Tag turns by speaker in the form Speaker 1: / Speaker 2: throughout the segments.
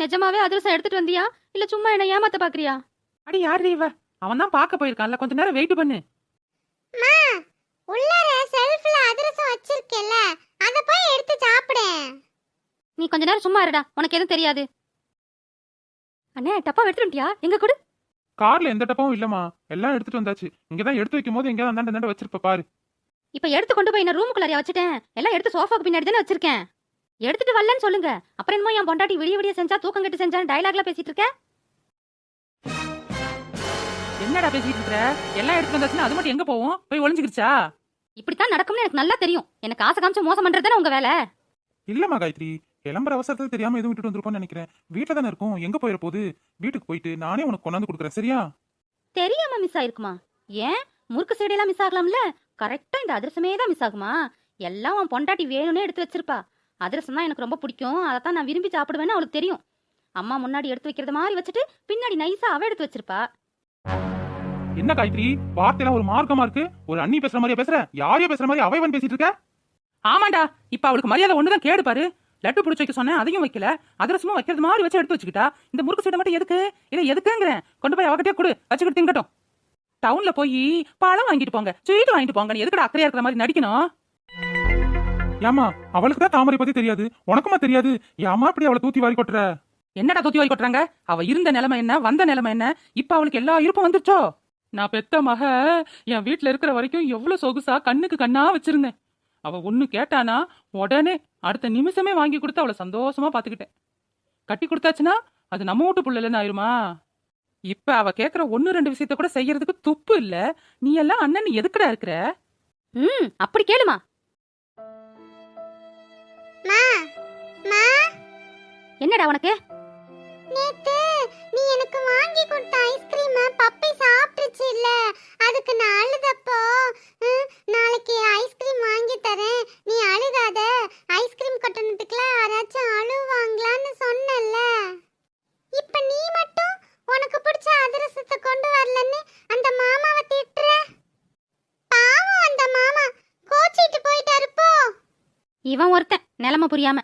Speaker 1: நிஜமாவே அதிரசம் எடுத்துட்டு வந்தியா? இல்ல சும்மா என்ன ஏமாத்த பாக்குறியா?
Speaker 2: அடி யாரு இவ? அவன் தான் பார்க்க போயிருக்கான்ல. கொஞ்ச நேரம் வெயிட் பண்ணு.
Speaker 3: மா உள்ளார செல்ஃப்ல அதிரசம் வச்சிருக்கேல்ல அத போய் எடுத்து சாப்பிடு.
Speaker 1: நீ கொஞ்ச நேரம் சும்மா இருடா. உனக்கு எதுவும் தெரியாது. அண்ணே டப்பா எடுத்துட்டியா எங்க கொடு.
Speaker 4: கார்ல எந்த டப்பாவும் இல்லம்மா. எல்லாம் எடுத்துட்டு வந்தாச்சு. இங்கதான் எடுத்து வைக்கும் போது எங்கேயாவது அந்தாண்ட அந்தாண்ட வச்சிருப்ப பாரு.
Speaker 1: இப்ப எடுத்து கொண்டு போய் நான் ரூமுக்குள்ளாரியா வச்சுட்டேன்? எல்லாம் எடுத்து சோஃபாக்கு பின்னாடி தானே வச்சிருக்கேன். எடுத்துட்டு வரலன்னு சொல்லுங்க. அப்புறம் என்னமோ என் பொண்டாட்டி விடிய விடிய செஞ்சா தூக்கம் கெட்டு செஞ்சான்னு டயலாக்ல பேசிட்டு இருக்க
Speaker 2: என்னடா பேசிட்டு இருக்கிற எல்லாம் எடுத்து வந்தாச்சுன்னா அது மட்டும் எங்க போவோம்? போய் ஒளிஞ்சுக்கிடுச்சா?
Speaker 1: இப்படித்தான் நடக்கும்னு எனக்கு நல்லா தெரியும். எனக்கு ஆசை காமிச்சு மோசம் பண்றது தானே உங்க வேலை?
Speaker 4: இல்லம்மா காயத்ரி. கிளம்புற அவசரத்துல தெரியாம எதுவும் விட்டுட்டு வந்திருப்போம்னு நினைக்கிறேன். வீட்டுல தானே இருக்கும். எங்க போயிட போகுது? வீட்டுக்கு போயிட்டு நானே உனக்கு கொண்டாந்து கொடுக்குறேன். சரியா?
Speaker 1: தெரியாம மிஸ் ஆயிருக்குமா? ஏன்? முறுக்கு சைடெல்லாம் மிஸ் ஆகலாம்ல? கரெக்டா இந்த அதிரசமே தான் மிஸ் ஆகுமா? எல்லாம் உன் பொண்டாட்டி வேணும்னே எடுத்து வச்சிருப்பா. அதிரசம் தான் எனக்கு ரொம்ப பிடிக்கும். அதை தான் நான் விரும்பி சாப்பிடுவேன்னு அவளுக்கு தெரியும். அம்மா முன்னாடி எடுத்து வைக்கிறத மாதிரி வச்சுட்டு பின்னாடி நைஸா அவ எடுத்து வச்சிருப்பா.
Speaker 4: என்ன காயத்ரி? வார்த்தையெல்லாம் ஒரு மார்க்கமா இருக்கு. ஒரு அண்ணி பேசுற மாதிரியா பேசுற? யாரையோ பேசுற மாதிரி அவைவன் பேசிட்டு இருக்க?
Speaker 2: ஆமாண்டா இப்ப அவளுக்கு மரியாதை ஒண்ணுதான் கேடு பாரு. லட்டு பிடிச்சி வைக்க சொன்னேன் அதையும் வைக்கல. அதிரசமும் வைக்கிறது மாதிரி வச்சு எடுத்து வச்சுக்கிட்டா இந்த முறுக்கு சீடை மட்டும் எதுக்கு? இல்ல எதுக்குங்கிறேன். கொண்டு போய் அவகிட்டே கொடு வச்சுக்கிட்டு திங்கட்டும். டவுன்ல போய் பழம் வாங்கிட்டு போங்க ஸ்வீட் வாங்கிட்டு போங்க. நீ எதுக்குடா அக்கறையா இருக்கிற மாதிரி நடிக்கணும்?
Speaker 4: ஏமா அவளுக்கு தான் தாமரை பத்தி தெரியாது. உனக்குமா தெரியாது? ஏமா இப்படி அவளை தூத்தி வாரி கொட்டுற?
Speaker 2: என்னடா தொத்தி வாய் கொட்டுறாங்க? அவ இருந்த நிலைமை என்ன? வந்த நிலைமை என்ன? இப்ப அவளுக்கு எல்லா இருப்பும் வந்துருச்சோ? நான் பெத்த மக என் வீட்ல இருக்கிற வரைக்கும் எவ்வளவு சொகுசா கண்ணுக்கு கண்ணா வச்சிருந்தேன். அவ ஒண்ணு கேட்டானா உடனே அடுத்த நிமிஷமே வாங்கி கொடுத்து அவளை சந்தோஷமா பாத்துக்கிட்டேன். கட்டி கொடுத்தாச்சுன்னா அது நம்ம வீட்டு புள்ளலன்னு ஆயிருமா? இப்ப அவ கேக்குற ஒண்ணு ரெண்டு விஷயத்த கூட செய்யறதுக்கு துப்பு இல்ல. நீ எல்லாம் அண்ணன் நீ எதுக்குடா இருக்கிற?
Speaker 1: ம் அப்படி கேளுமா.
Speaker 3: மா மா.
Speaker 1: என்னடா உனக்கு?
Speaker 3: நேத்து நீ எனக்கு வாங்கி கொடுத்த ஐஸ்கிரீம் பப்பை சாப்பிட்டுச்சு இல்ல அதுக்கு நான் அழுதப்போ நாளைக்கு ஐஸ்கிரீம் வாங்கி தரேன். நீ அழுகாத ஐஸ்கிரீம் கட்டணத்துக்குலாம் யாராச்சும் அழுவாங்களான்னு சொன்னல இப்ப நீ மட்டும் உனக்கு பிடிச்ச அதிரசத்தை கொண்டு வரலன்னு அந்த மாமாவை திட்டுற பாவம் அந்த மாமா கோச்சிட்டு போயிட்டாரு போ
Speaker 1: இவன் நிலைமை புரியாம.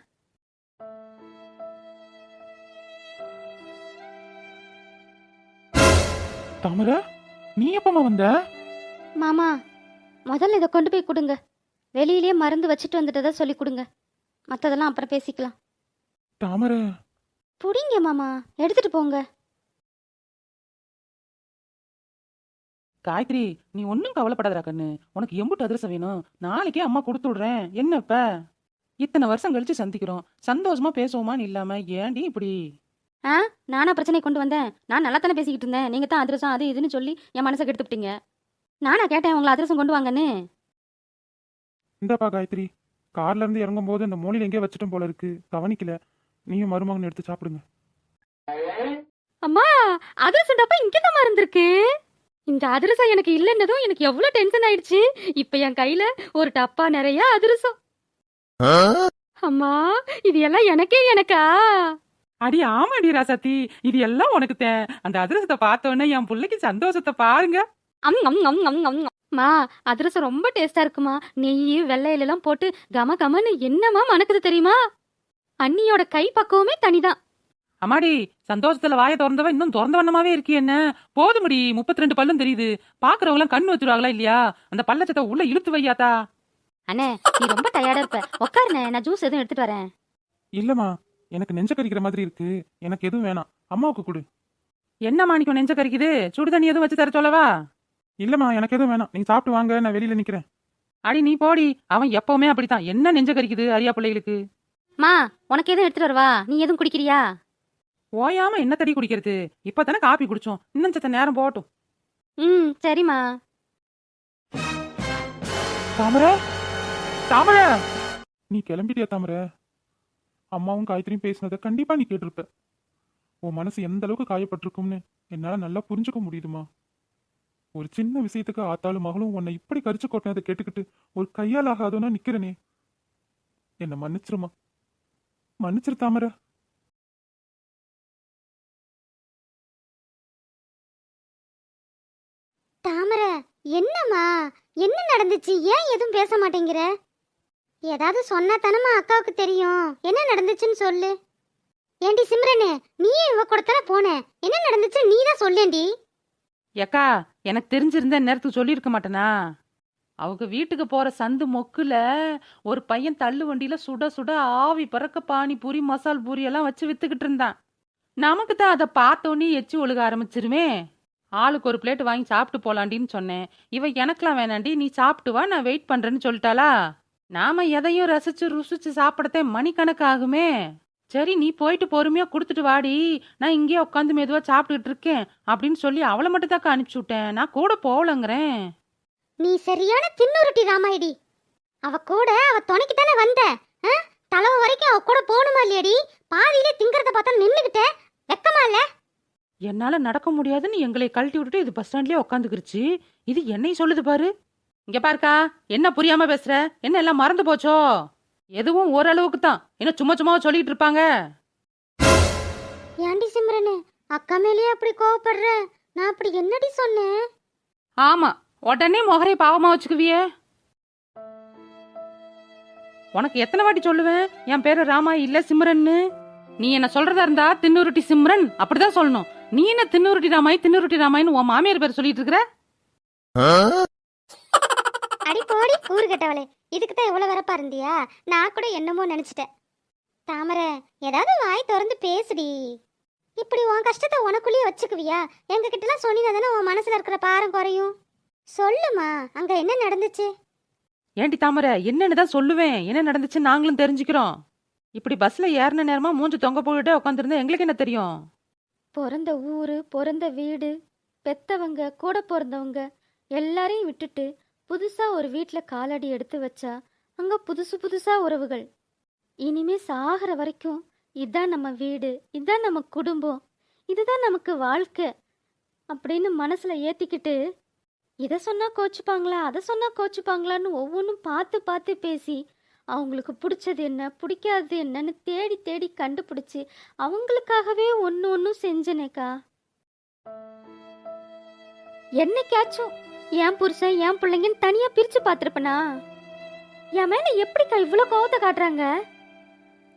Speaker 4: தாமரை நீ எப்பமா வந்த?
Speaker 1: மாமா முதல்ல இதை கொண்டு போய் கொடுங்க. வெளியிலேயே மருந்து வச்சுட்டு வந்துட்டதா சொல்லி கொடுங்க. மற்றதெல்லாம் அப்புறம் பேசிக்கலாம்.
Speaker 4: தாமரை.
Speaker 1: புடிங்க மாமா. எடுத்துட்டு போங்க.
Speaker 2: காயத்ரி நீ ஒன்னும் கவலைப்படாதடா கண்ணு. உனக்கு எம்புட்டு அதிரசம் வேணும். நாளைக்கே அம்மா கொடுத்து விடுறேன் என்ன இப்ப? இத்தனை வருஷம் கழிச்சு சந்திக்கிறோம். சந்தோஷமா பேசுவோமான்னு இல்லாம ஏன்டி இப்படி?
Speaker 1: ஆ நானா பிரச்சனை கொண்டு வந்தேன். நான் நல்லா தானே பேசிக்கிட்டு இருந்தேன். நீங்கள் தான் அதிரசம் அது இதுன்னு சொல்லி என் மனசை கெடுத்துப்பிட்டீங்க நானா கேட்டேன் உங்களை அதிரசம் கொண்டு வாங்கன்னு.
Speaker 4: இந்தாப்பா காயத்ரி. கார்ல இருந்து இறங்கும் போது இந்த மூலையில எங்கேயோ வச்சுட்டும் போல இருக்கு. கவனிக்கல. நீயும் மருமகன் எடுத்து சாப்பிடுங்க.
Speaker 1: அம்மா அதிரசம் டப்பா இங்கே தான் இருந்திருக்கு? இந்த அதிரசம் எனக்கு இல்லைன்னதும் எனக்கு எவ்வளோ டென்ஷன் ஆயிடுச்சு. இப்போ என் கையில் ஒரு டப்பா நிறைய அதிரசம். அம்மா இது எல்லாம் எனக்கே எனக்கா?
Speaker 2: அடி ஆமாடி ராசாத்தி. இது எல்லாம் உனக்கு தே அந்த அதிரசத்தை பார்த்த உடனே என் பிள்ளைக்கு சந்தோஷத்தை பாருங்க.
Speaker 1: அம் அம் அம் அம் அம். மா அதிரசம் ரொம்ப டேஸ்டா இருக்குமா? நெய் வெள்ளையில எல்லாம் போட்டு கம கமன்னு என்னமா மணக்குது தெரியுமா? அண்ணியோட கை பக்குவமே தனிதான்.
Speaker 2: அம்மாடி சந்தோஷத்துல வாயை திறந்தவ இன்னும் திறந்த வண்ணமாவே இருக்கி என்ன? போதுமடி முப்பத்தி ரெண்டு பல்லும் தெரியுது. பாக்குறவங்க எல்லாம் கண் வச்சுருவாங்களா இல்லையா? அந்த பள்ளச்சத்தை உள்ள இழுத்து வையாத்தா.
Speaker 1: அண்ணே நீ ரொம்ப டயர்டா இருப்ப. உட்காருண்ணே நான் ஜூஸ் எதுவும் எடுத்துட்டு வரேன்.
Speaker 4: இல்லம்மா எனக்கு நெஞ்ச கறிக்கிற மாதிரி இருக்கு. எனக்கு எதுவும் வேணாம். அம்மாவுக்கு கொடு.
Speaker 2: என்ன மாணிக்கம் நெஞ்ச கறிக்குது சுடு தண்ணி எதுவும் வச்சு தர சொல்லவா?
Speaker 4: இல்லம்மா எனக்கு எதுவும் வேணாம். நீங்க சாப்பிட்டு வாங்க நான் வெளியில நிக்கிறேன்.
Speaker 2: அடி நீ போடி. அவன் எப்பவுமே அப்படித்தான். என்ன நெஞ்ச கறிக்குது அரியா பிள்ளைகளுக்கு?
Speaker 1: மா உனக்கு எதுவும் எடுத்துட்டு வரவா? நீ எதுவும் குடிக்கிறியா?
Speaker 2: ஓயாம என்ன தடி குடிக்கிறது? இப்பதானே காப்பி குடிச்சோம். இன்னும் சத்த நேரம் போகட்டும்.
Speaker 1: ம் சரிம்மா.
Speaker 4: தாமரை? தாமரை! நீ கிளம்பிட்டியா தாமரை? அம்மாவும் காயத்ரியும் பேசினதை கண்டிப்பா நீ கேட்டிருப்ப. உன் மனசு எந்த அளவுக்கு காயப்பட்டிருக்கும்னு என்னால நல்லா புரிஞ்சுக்க முடியுதுமா? ஒரு சின்ன விஷயத்துக்கு ஆத்தாலும் மகளும் உன்னை இப்படி கரிச்சு கொட்டினதை கேட்டுக்கிட்டு ஒரு கையால் ஆகாதோன்னா நிக்கிறனே. என்னை மன்னிச்சிருமா? மன்னிச்சிரு தாமரை.
Speaker 3: தாமரை என்னம்மா? என்ன நடந்துச்சு? ஏன் எதுவும் பேச மாட்டேங்கிற? ஏதாவது சொன்னா தானம்மா அக்காவுக்கு தெரியும். என்ன நடந்துச்சுன்னு சொல்லு. ஏண்டி சிம்ரனு நீயே இவ கூட தானே போன? என்ன நடந்துச்சு? நீ தான் சொல்லேண்டி.
Speaker 2: ஏக்கா எனக்கு தெரிஞ்சிருந்த நேரத்துக்கு சொல்லியிருக்க மாட்டேனா? அவங்க வீட்டுக்கு போற சந்து மொக்குல ஒரு பையன் தள்ளு வண்டியில சுட சுட ஆவி பறக்க பானிபூரி மசால் பூரி எல்லாம் வச்சு வித்துக்கிட்டு இருந்தான். நமக்கு தான் அதை பார்த்தோன்னே எச்சி ஒழுக ஆரம்பிச்சிருமே. ஆளுக்கு ஒரு பிளேட் வாங்கி சாப்பிட்டு போலாண்டின்னு சொன்னேன். இவ எனக்கெல்லாம் வேணாண்டி நீ சாப்பிட்டு வா நான் வெயிட் பண்றேன்னு சொல்லிட்டாளா? நாம எதையும் ரசிச்சு ருசிச்சு சாப்பிடத்தே மணிக்கணக்கு ஆகுமே சரி நீ போயிட்டு பொறுமையா கொடுத்துட்டு வாடி. நான் இங்கேயே உட்காந்து மெதுவா சாப்பிட்டுட்டு இருக்கேன் அப்படின்னு சொல்லி அவளை மட்டும் தாக்கா அனுப்பிச்சு விட்டேன். நான் கூட போகலங்கிறேன்.
Speaker 3: நீ சரியான தின்னுருட்டி ராமாயிடி. அவ கூட அவ துணைக்கு தானே வந்த? தலவு வரைக்கும் அவ கூட போகணுமா இல்லையடி? பாதியிலே திங்கறத பார்த்தா நின்னுகிட்ட வெக்கமா இல்ல?
Speaker 2: என்னால நடக்க முடியாதுன்னு எங்களை கழட்டி விட்டுட்டு இது பஸ் ஸ்டாண்ட்லயே உட்காந்துக்கிருச்சு. இது என்னை சொல்லுது பாரு. இங்க பாருக்கா என்ன புரியாம பேசுற? என்ன எல்லாம் மறந்து போச்சோ? எதுவும் ஓரளவுக்கு தான் என்ன சும்மா சும்மா சொல்லிட்டு இருப்பாங்க?
Speaker 3: ஏண்டி சிம்ரனு அக்கா மேலேயே அப்படி கோவப்படுற? நான் அப்படி என்னடி சொன்னேன்?
Speaker 2: ஆமா உடனே முகரை பாவமா வச்சுக்குவியே. உனக்கு எத்தனை வாட்டி சொல்லுவேன்? என் பேரு ராமா இல்ல சிம்ரன்னு. நீ என்ன சொல்றதா இருந்தா தின்னுருட்டி சிம்ரன் அப்படிதான் சொல்லணும். நீ என்ன தின்னுருட்டி ராமாய் தின்னுருட்டி ராமாயின்னு உன் மாமியார் பேர் சொல்லிட்டு இருக்கிற?
Speaker 3: அடி போடி கூறு கட்டவளே இதுக்கு தான் இவ்வளவு வரப்பா இருந்தியா? நான் கூட என்னமோ நினைச்சிட்டேன். தாமரை ஏதாவது வாய் திறந்து பேசுடி. இப்படி உன் கஷ்டத்தை உனக்குள்ளேயே வச்சுக்குவியா? எங்க கிட்டலாம் சொன்னீங்க தானே உன் மனசுல இருக்கிற பாரம் குறையும். சொல்லுமா அங்க என்ன நடந்துச்சு?
Speaker 2: ஏண்டி தாமரை என்னன்னு தான் சொல்லுவேன். என்ன நடந்துச்சு நாங்களும் தெரிஞ்சுக்கிறோம். இப்படி பஸ்ல ஏறின நேரமா மூஞ்சி தொங்க போட்டுட்டே உட்காந்துருந்தா எங்களுக்கு என்ன தெரியும்?
Speaker 1: பிறந்த ஊரு பிறந்த வீடு பெத்தவங்க கூட பிறந்தவங்க எல்லாரையும் விட்டுட்டு புதுசா ஒரு வீட்டில் காலடி எடுத்து வச்சா அங்க புதுசு புதுசா உறவுகள். இனிமே சாகிற வரைக்கும் இதுதான் நம்ம வீடு இதுதான் நம்ம குடும்பம் இதுதான் நமக்கு வாழ்க்கை அப்படின்னு மனசுல ஏத்திக்கிட்டு இதை சொன்னா கோச்சுப்பாங்களா அதை சொன்னா கோச்சுப்பாங்களான்னு ஒவ்வொன்றும் பார்த்து பார்த்து பேசி அவங்களுக்கு பிடிச்சது என்ன பிடிக்காதது என்னன்னு தேடி தேடி கண்டுபிடிச்சி அவங்களுக்காகவே ஒன்று ஒன்றும் செஞ்சனேக்கா. என்னைக்காச்சும் என் புருஷன் என் பிள்ளைங்கன்னு தனியா பிரிச்சு பார்த்துருப்பனா? என் மேல எப்படிக்கா இவ்வளோ கோவத்தை காட்டுறாங்க?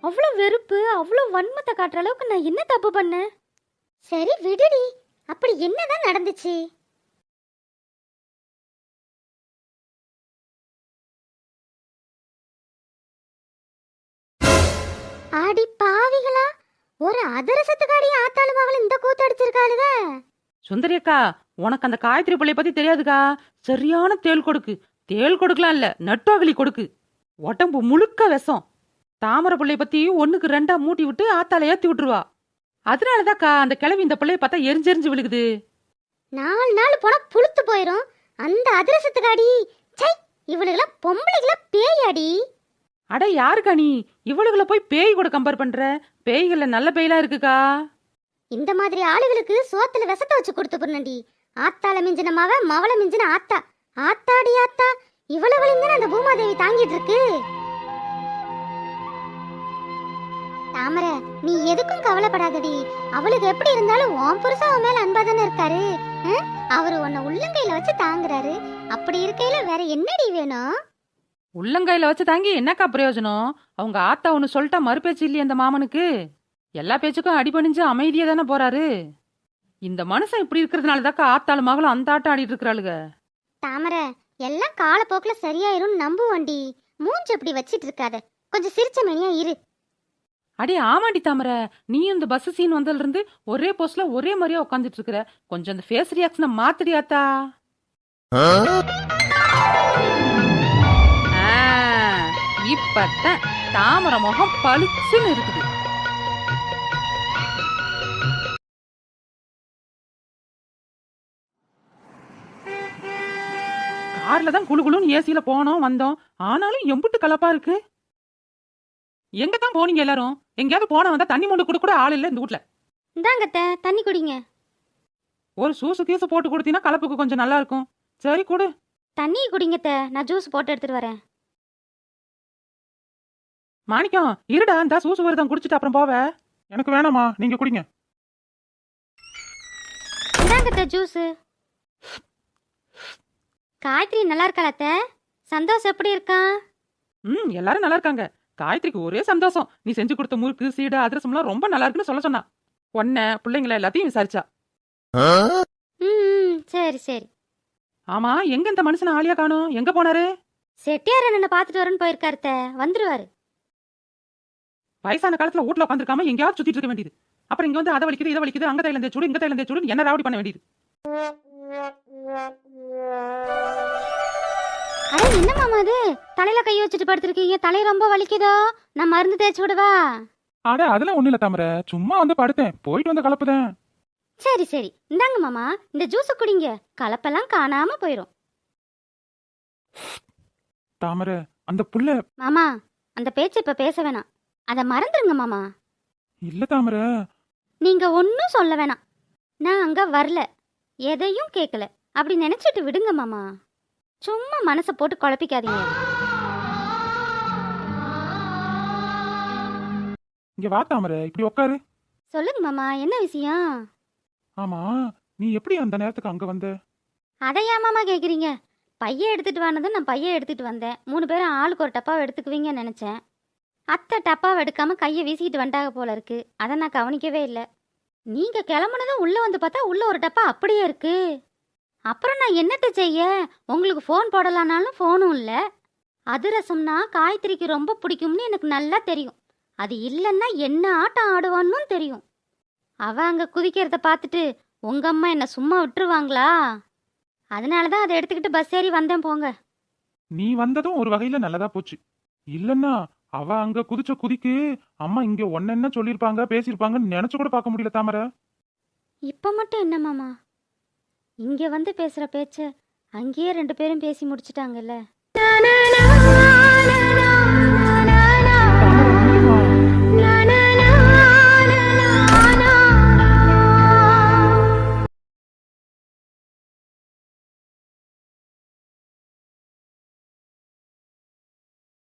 Speaker 1: அவ்வளோ வெறுப்பு அவ்வளோ வன்மத்தை காட்டுற அளவுக்கு நான் என்ன தப்பு பண்ணேன்?
Speaker 3: சரி விடுடி. அப்படி என்னதான் நடந்துச்சு? ஆடி பாவிகளா ஒரு அதரசத்துக்காடி மகள் இந்த கூத்து அடிச்சிருக்காளுக.
Speaker 2: சுந்தரி அக்கா உனக்கு அந்த காயத்ரி பிள்ளைய பத்தி தெரியாதுக்கா? சரியான தேள் கொடுக்கு. தேள் கொடுக்கலாம் இல்ல நட்டுவகளி கொடுக்கு. உடம்பு முழுக்க விஷம். தாமரை பிள்ளைய பத்தி ஒண்ணுக்கு ரெண்டா மூட்டி விட்டு ஆத்தால ஏத்தி விட்டுருவா. அதனாலதாக்கா அந்த கிழவி இந்த பிள்ளைய பார்த்தா எரிஞ்செரிஞ்சு விழுகுது.
Speaker 3: நாலு நாள் போனா புளுத்து போயிரும். அந்த அதிரசத்துக்காடி. சை இவளுகெல்லாம் பொம்பளைகளா பேயாடி.
Speaker 2: அட யாருக்கா நீ? இவளுகளை போய் பேய் கூட கம்பேர் பண்ற? பேய்கள்ல நல்ல பேய்லாம் இருக்குக்கா.
Speaker 3: இந்த மாதிரி ஆளுகளுக்கு சோத்துல விஷத்தை வச்சு கொடுத்து பண்ணண்டி ஆத்தால மிஞ்சின மாவ மவள மிஞ்சின ஆத்தா. ஆத்தாடி ஆத்தா இவ்வளவு அந்த பூமாதேவி தாங்கிட்டு இருக்கு. தாமரை நீ எதுக்கும் கவலைப்படாதடி. அவளுக்கு எப்படி இருந்தாலும் உன் புருஷன் அவன் மேல அன்பா தானே இருக்காரு. அவர் உன்னை உள்ளங்கையில வச்சு தாங்குறாரு. அப்படி இருக்கையில வேற என்னடி வேணும்?
Speaker 2: உள்ளங்கையில வச்சு தாங்கி என்னக்கா பிரயோஜனம்? அவங்க ஆத்தா ஒன்னு சொல்லிட்டா மறுபேச்சு இல்லையே அந்த மாமனுக்கு? எல்லா பேச்சுக்கும் அடிபணிஞ்சு அமைதியா தானே போறாரு? இந்த மனுஷன் இப்படி இருக்கிறதுனால தாக்கா ஆத்தாளு மகளும் அந்த ஆட்டம் ஆடிட்டு இருக்கிறாளுக.
Speaker 3: தாமரை எல்லாம் காலப்போக்குல சரியாயிரும் நம்புவோண்டி. மூஞ்சி அப்படி வச்சிட்டு இருக்காத. கொஞ்சம் சிரிச்ச மணியா இரு.
Speaker 2: அடே ஆமாண்டி தாமரை. நீ இந்த பஸ் சீன் வந்ததுல இருந்து ஒரே போஸ்ட்ல ஒரே மாதிரியா உட்காந்துட்டு இருக்கிற. கொஞ்சம் அந்த ஃபேஸ் ரியாக்ஷனை ஆ, இப்பத்தான் தாமரை முகம் பளிச்சுன்னு இருக்குது. கார்ல தான் குளு குளுன்னு ஏசியில போனோம் வந்தோம். ஆனாலும் எம்புட்டு கலப்பா இருக்கு. எங்க தான் போனீங்க எல்லாரும்? எங்கேயாவது போன வந்தா தண்ணி மூண்டு கூட கூட ஆள் இல்ல இந்த வீட்ல
Speaker 1: இந்தாங்கத்த தண்ணி குடிங்க.
Speaker 2: ஒரு சூசு கீசு போட்டு கொடுத்தீங்கன்னா கலப்புக்கு கொஞ்சம் நல்லா இருக்கும். சரி கொடு.
Speaker 1: தண்ணி குடிங்கத்த நான் ஜூஸ் போட்டு எடுத்துட்டு வரேன்.
Speaker 2: மாணிக்கம் இருடா இந்த சூசு வருதான் குடிச்சிட்டு அப்புறம் போவ.
Speaker 4: எனக்கு வேணாமா நீங்க குடிங்க.
Speaker 1: இந்தாங்கத்த ஜூஸ். காயத்ரி நல்லா இருக்காளத்த சந்தோஷ் எப்படி இருக்கான்
Speaker 2: ம் எல்லாரும் நல்லா இருக்காங்க. காயத்ரிக்கு ஒரே சந்தோஷம். நீ செஞ்சு கொடுத்த முறுக்கு சீடை அதிரசம்லாம் ரொம்ப நல்லா இருக்குன்னு சொல்ல சொன்னா. உன்னை பிள்ளைங்கள எல்லாத்தையும் விசாரிச்சா.
Speaker 1: ம் சரி சரி.
Speaker 2: ஆமா எங்க இந்த மனுஷனை ஆளியா காணோம்? எங்க போனாரு?
Speaker 1: செட்டியார் என்ன பார்த்துட்டு வரேன்னு போயிருக்காருத்த வந்துருவாரு.
Speaker 2: வயசான காலத்துல வீட்ல உட்காந்துருக்காம எங்கேயாவது சுத்திட்டு இருக்க வேண்டியது. அப்புறம் இங்க வந்து அதை வலிக்குது இதை வலிக்குது அங்க தைலந்தே சூடு இங்க தைலந்தே சூடு என்ன ராவடி பண்ண வேண்டியது?
Speaker 1: அட என்ன மாமா அது தலையில கை வச்சுட்டு படுத்திருக்கீங்க. தலை ரொம்ப வலிக்குதோ? நான் மருந்து தேய்ச்சி விடவா?
Speaker 4: அட அதெல்லாம் ஒண்ணு இல்ல தாமரை. சும்மா வந்து படுத்தேன். போயிட்டு வந்து கலப்புதேன்.
Speaker 1: சரி சரி. இந்தாங்க மாமா. இந்த ஜூஸை குடிங்க. கலப்பெல்லாம் காணாம போயிடும்
Speaker 4: தாமரை அந்த புள்ள
Speaker 1: மாமா அந்த பேச்சு இப்ப பேச வேணாம். அதை மறந்துடுங்க மாமா.
Speaker 4: இல்ல தாமரை.
Speaker 1: நீங்க ஒன்றும் சொல்ல வேணாம். நான் அங்க வரல. எதையும் கேட்கல அப்படி நினைச்சிட்டு விடுங்க மாமா. சும்மா மனசை போட்டு குழப்பிக்காதீங்க.
Speaker 4: இங்க வா தாமரை. இப்படி உட்காரு
Speaker 1: சொல்லுங்க மாமா. என்ன விஷயம்?
Speaker 4: ஆமா நீ எப்படி அந்த நேரத்துக்கு அங்க வந்த?
Speaker 1: அதை ஏன் மாமா கேட்குறீங்க பையன் எடுத்துட்டு வானதும் நான் பையன் எடுத்துட்டு வந்தேன். மூணு பேரும் ஆளுக்கு ஒரு டப்பாவை எடுத்துக்குவீங்கன்னு நினச்சேன். அத்தை டப்பாவை எடுக்காம கையை வீசிக்கிட்டு வந்துட்டாங்க போல இருக்கு. அதை நான் கவனிக்கவே இல்லை. நீங்க கிளம்புனதும் உள்ள வந்து பார்த்தா உள்ள ஒரு டப்பா அப்படியே இருக்கு. அப்புறம் நான் என்னத்த செய்ய? உங்களுக்கு ஃபோன் போடலானாலும் ஃபோனும் இல்லை. அதிரசம்னா காயத்ரிக்கு ரொம்ப பிடிக்கும்னு எனக்கு நல்லா தெரியும். அது இல்லைன்னா என்ன ஆட்டம் ஆடுவான்னு தெரியும். அவ அங்க குதிக்கிறத பார்த்துட்டு உங்க அம்மா என்ன சும்மா விட்டுருவாங்களா? அதனால தான் அதை எடுத்துக்கிட்டு பஸ் ஏறி வந்தேன் போங்க.
Speaker 4: நீ வந்ததும் ஒரு வகையில நல்லதா போச்சு. இல்லன்னா அவ அங்க குதிச்ச குதிக்கு அம்மா இங்க ஒன்ன என்ன சொல்லிருப்பாங்க பேசியிருப்பாங்கன்னு நினைச்சு கூட பார்க்க முடியல தாமரை.
Speaker 1: இப்போ மட்டும் என்ன மாமா? இங்கே வந்து பேசுகிற பேச்சை அங்கேயே ரெண்டு பேரும் பேசி முடிச்சிட்டாங்கல்ல.